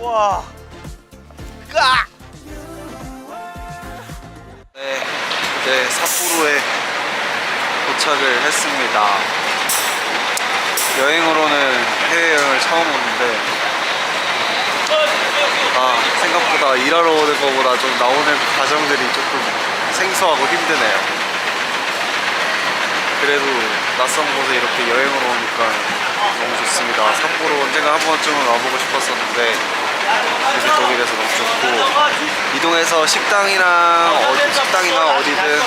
와. 까. 네, 이제 삿포로에 도착을 했습니다. 여행으로는 해외 여행을 처음 오는데 아 생각보다 일하러 오는 것보다 좀 나오는 과정들이 조금 생소하고 힘드네요. 그래도 낯선 곳에 이렇게 여행으로 오니까 너무 좋습니다. 삿포로 언젠가 한 번쯤은 와보고 싶었었는데 이제 독일에서 너무 좋고 이동해서 식당이나 어디 식당이나 어디든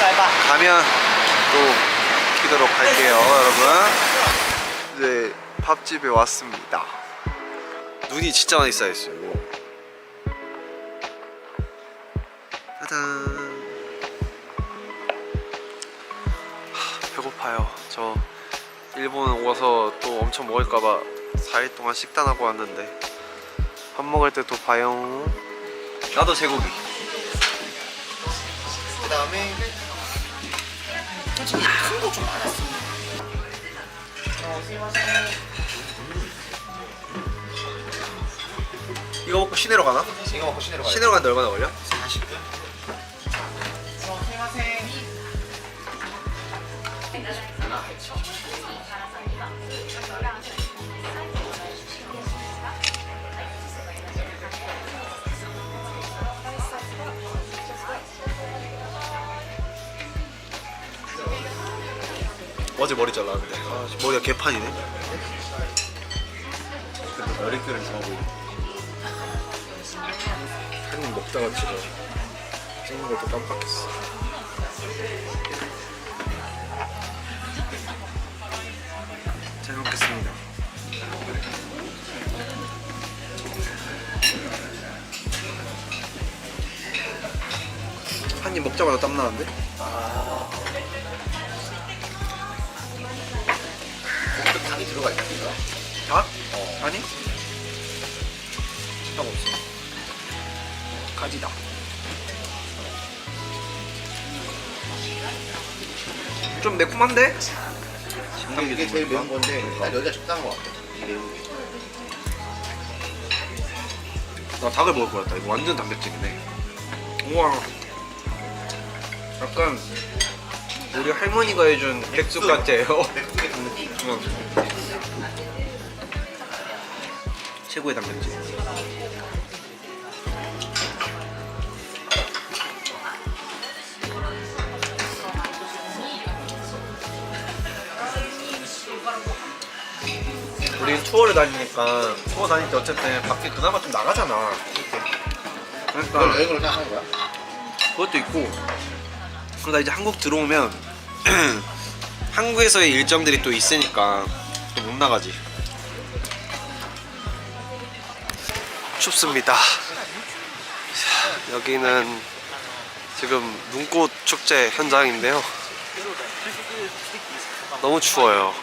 가면 또 키도록 할게요, 여러분. 이제 밥집에 왔습니다. 눈이 진짜 많이 쌓였어요. 짜잔. 하, 배고파요. 저 일본 와서 또 엄청 먹을까봐 4일 동안 식단하고 왔는데 밥 먹을 때 또 봐요. 나도 제고기. 그 다음에 솔직히 큰 거 좀 많았어. 이거 먹고 시내로 가나? 이거 먹고 시내로 가야 시내로 가는데 얼마나 걸려? 40분? 어제 머리 잘랐는데. 아, 지금 머리가 개판이네. 근데 머리끈을 잡고 한입 먹다가 지금 찍는 것도 깜빡했어. 잘 먹겠습니다. 한 입 먹자마자 땀 나는데? 들어가 있는 거야? 다? 어. 아니? 생각 없어? 가지다. 좀 매콤한데? 이게, 이게 제일 매운 건데 난 여기가 적당한 것 같아. 이 매운 게. 나 닭을 먹을 것 같다. 이거 완전 단백질이네. 우와. 약간 우리 할머니가 해준 백숙 같아요. 맥국에 단 느낌 응. 최고의 단백질. 우리 투어를 다니니까 투어 다닐 때 어쨌든 밖에 그나마 좀 나가잖아. 그러니까 여행으로 생각하는 거야? 그것도 있고. 그러다 이제 한국 들어오면 한국에서의 일정들이 또 있으니까 또 못 나가지 춥습니다. 자, 여기는 지금 눈꽃 축제 현장인데요. 너무 추워요.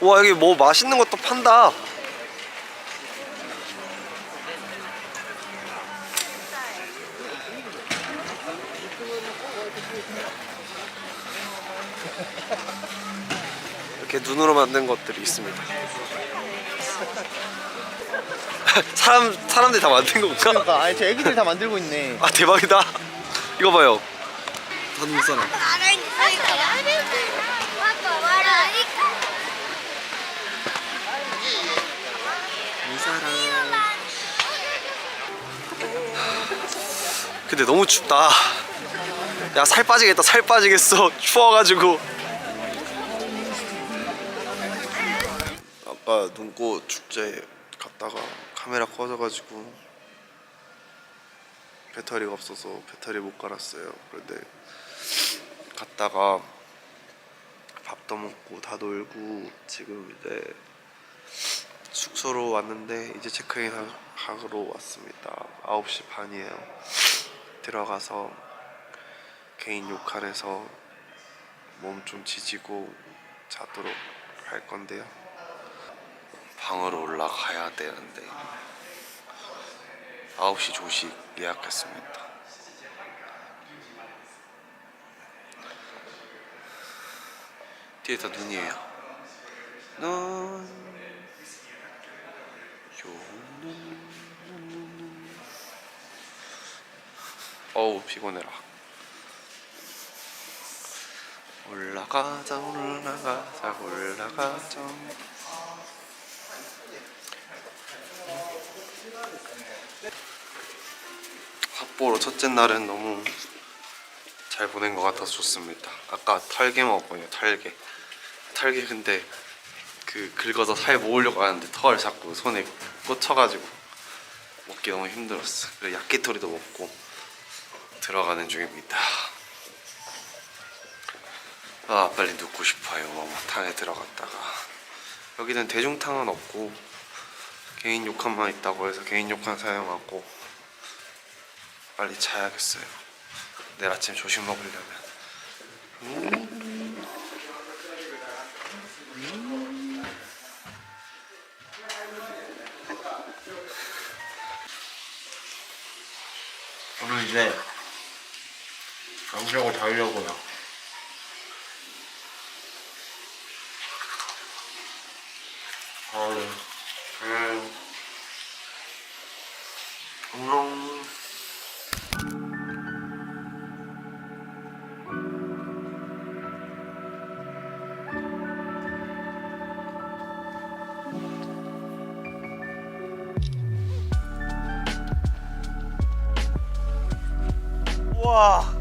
와 여기 뭐 맛있는 것도 판다. 이렇게 눈으로 만든 것들이 있습니다. 사람 사람들이 다 만든 건가? 그러니까 아니 저 애기들 다 만들고 있네. 아 대박이다. 이거 봐요. 한국 사람. 이 사람. 근데 너무 춥다. 야 살 빠지겠다. 살 빠지겠어. 추워가지고. 아까 눈꽃 축제 갔다가 카메라 꺼져가지고 배터리가 없어서 배터리 못 갈았어요. 그런데 갔다가 밥도 먹고 다 놀고 지금 이제 숙소로 왔는데 이제 체크인 하- 하러 왔습니다. 9시 반이에요. 들어가서 개인 욕칸에서 몸 좀 지지고 자도록 할 건데요. 방으로 올라가야 되는데 9시 조식 예약했습니다. 뒤에 다 눈이에요. 눈 어우 피곤해라 올라가자 올라가자 올라가자 삿포로 첫째 날은 너무 잘 보낸 것 같아서 좋습니다. 아까 탈게 먹었거든요 탈게 탈게 근데 그 긁어서 살 모으려고 하는데 털 자꾸 손에 꽂혀가지고 먹기 너무 힘들었어. 그래서 야끼토리도 먹고 들어가는 중입니다. 아 빨리 눕고 싶어요. 탕에 들어갔다가. 여기는 대중탕은 없고 개인 욕칸만 있다고 해서 개인 욕칸 사용하고 빨리 자야겠어요 내일 아침 조식 먹으려면 저는 이제 잠자고 자려고요. 와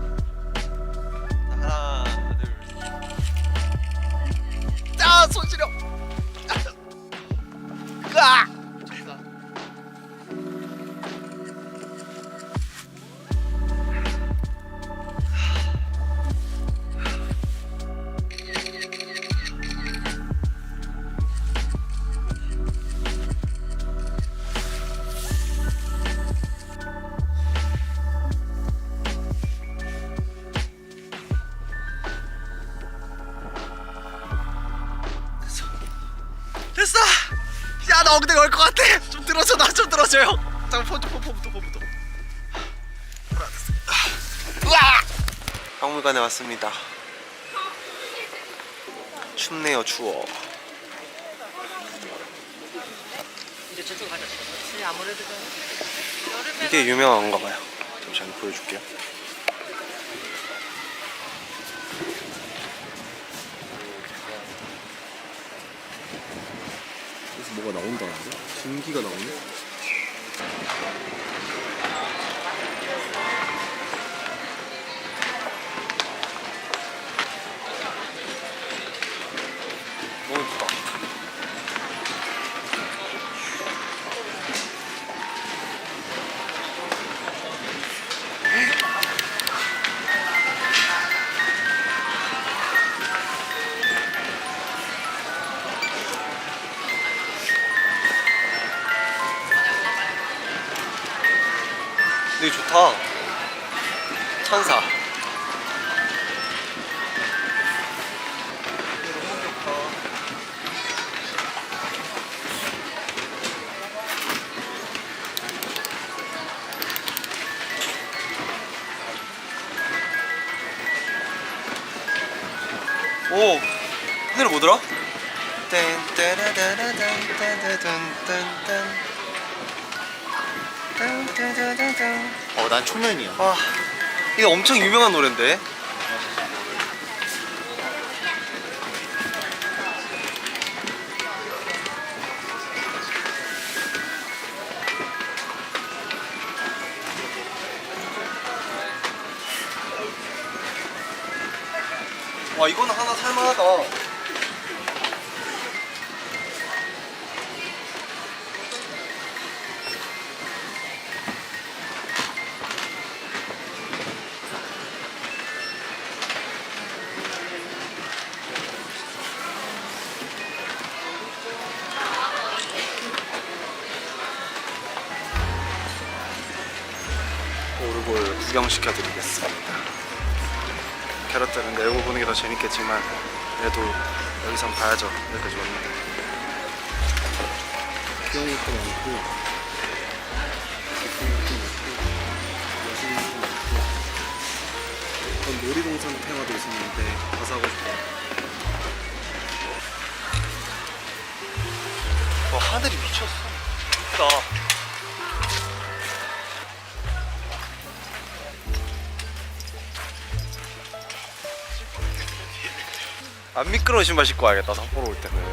들어줘요 잠깐 하나 됐어 으아 박물관에 왔습니다 춥네요 추워 이제 저쪽 가자. 아무래도 좀 여름에 이게 유명한가 봐요 잠시만 보여줄게요 여기서 뭐가 나온다는데? 증기가 나오네? あっ。 천사 오 하늘을 뭐 들어? 어, 난 초면이야. 와 이거 엄청 유명한 노래인데 구경시켜 드리겠습니다. 캐럿들은 내고 보는 게 더 재밌겠지만 그래도 여기선 봐야죠. 여기까지 왔는데. 구경할 것도 많고, 놀이동산 테마도 있었는데 가서 하고 싶어요. 와 하늘이 미쳤어. 크다. 안 미끄러운 신발 신고 와야겠다 삿포로 올 때는.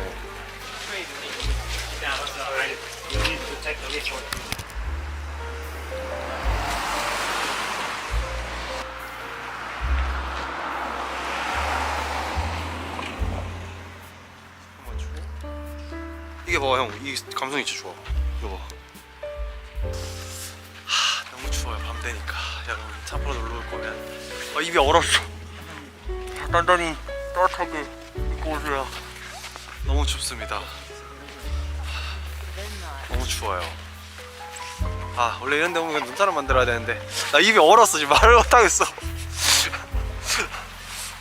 이게 봐봐 형이 감성 이 진짜 좋아. 이거 봐. 하, 너무 추워요 밤 되니까. 여러분 삿포로 놀러 올 거면. 아 입이 얼었어. 단단히 따뜻하게 입고 오세요 너무 춥습니다. 너무 추워요. 아 원래 이런 데 오면 눈사람 만들어야 되는데. 나 입이 얼었어 지금. 말을 못하겠어.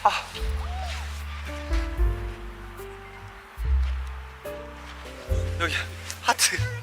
아. 여기 하트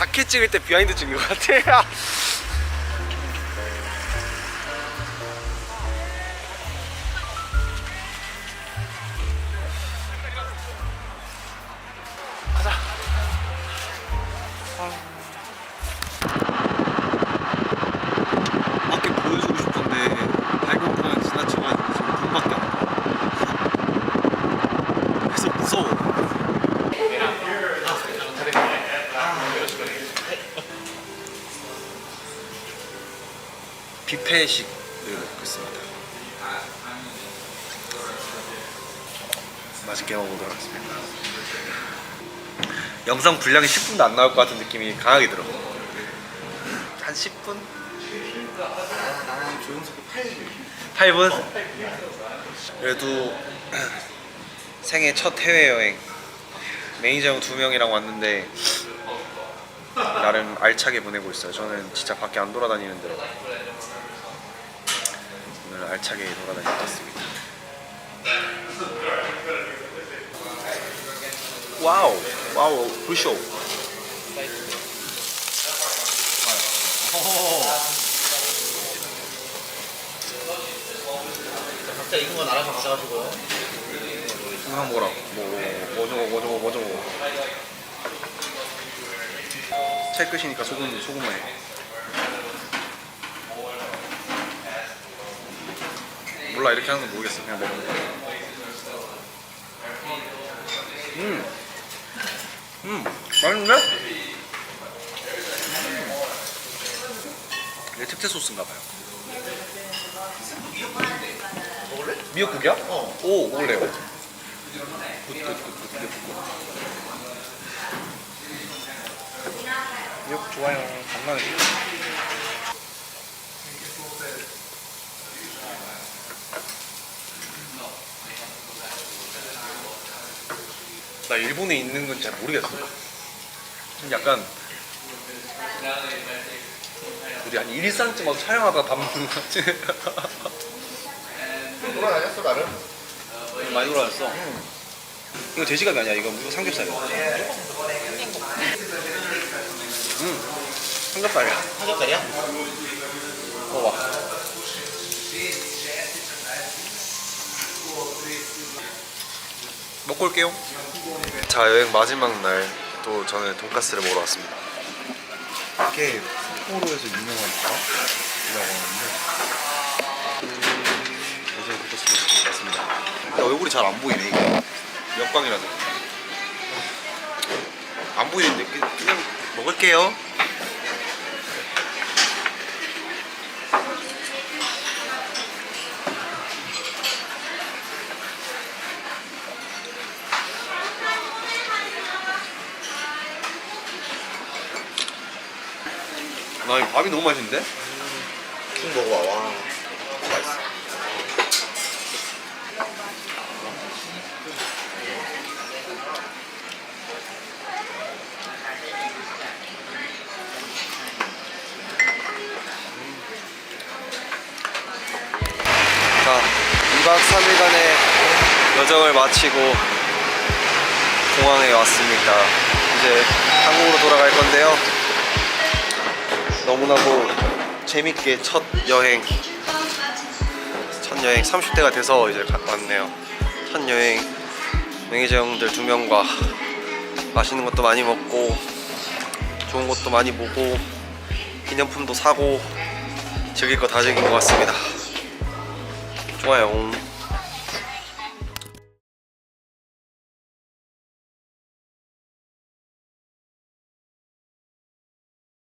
자켓 찍을 때 비하인드 찍은 것 같아 뷔페식을 먹겠습니다. 맛있게 먹어보도록 하겠습니다. 영상 분량이 10분도 안 나올 것 같은 느낌이 강하게 들어. 한 10분? 나는 조용석이 8일 8분? 그래도 생애 첫 해외 여행 매니저 형 두 명이랑 왔는데 나름 알차게 보내고 있어요 저는 진짜 밖에 안 돌아다니는데 오늘 알차게 돌아다니고 왔습니다. 와우 와우 굿쇼. 각자 익은 건 알아서 가져가시고요 한번 먹어라 뭐, 뭐 저거 뭐 저거 뭐 저거 책 끝이니까 소금 소금만 해 몰라 이렇게 하는 건 모르겠어 그냥 먹는 거야 음, 음 맛있는데? 음. 이게 특제 소스인가 봐요 먹을래? 미역국이야? 어. 오 먹을래요 미역국 좋아요 장난해 나 일본에 있는 건 잘 모르겠어 좀 약간 우리 한 일산쯤 와서 촬영하다 담는 것 같지 돌아다녔어 나름 많이 돌아왔어. 이거 돼지갈비 아니야? 이거 이거 삼겹살이야. 음, 삼겹살이야. 삼겹살이야? 먹어봐. 먹고 올게요. 자 여행 마지막 날 또 저는 돈까스를 먹으러 왔습니다. 이게 삿포로에서 유명한 집이라고 하는데 어제 돈까스를 먹었습니다. 근데 얼굴이 잘 안 보이네 이게 역광이라서 안 보이는데 그- 그냥 먹을게요. 나 이 밥이 너무 맛있는데? 쭉 먹어봐 와 맛있어. 자자 2박 3일간의 여정을 마치고 공항에 왔습니다 이제 한국으로 돌아갈 건데요 너무나도 재밌게 첫 여행 첫 여행 30대가 돼서 이제 가- 왔네요. 첫 여행 매니저 형들 두 명과 맛있는 것도 많이 먹고 좋은 것도 많이 보고 기념품도 사고 즐길 거 다 즐긴 것 같습니다. 좋아요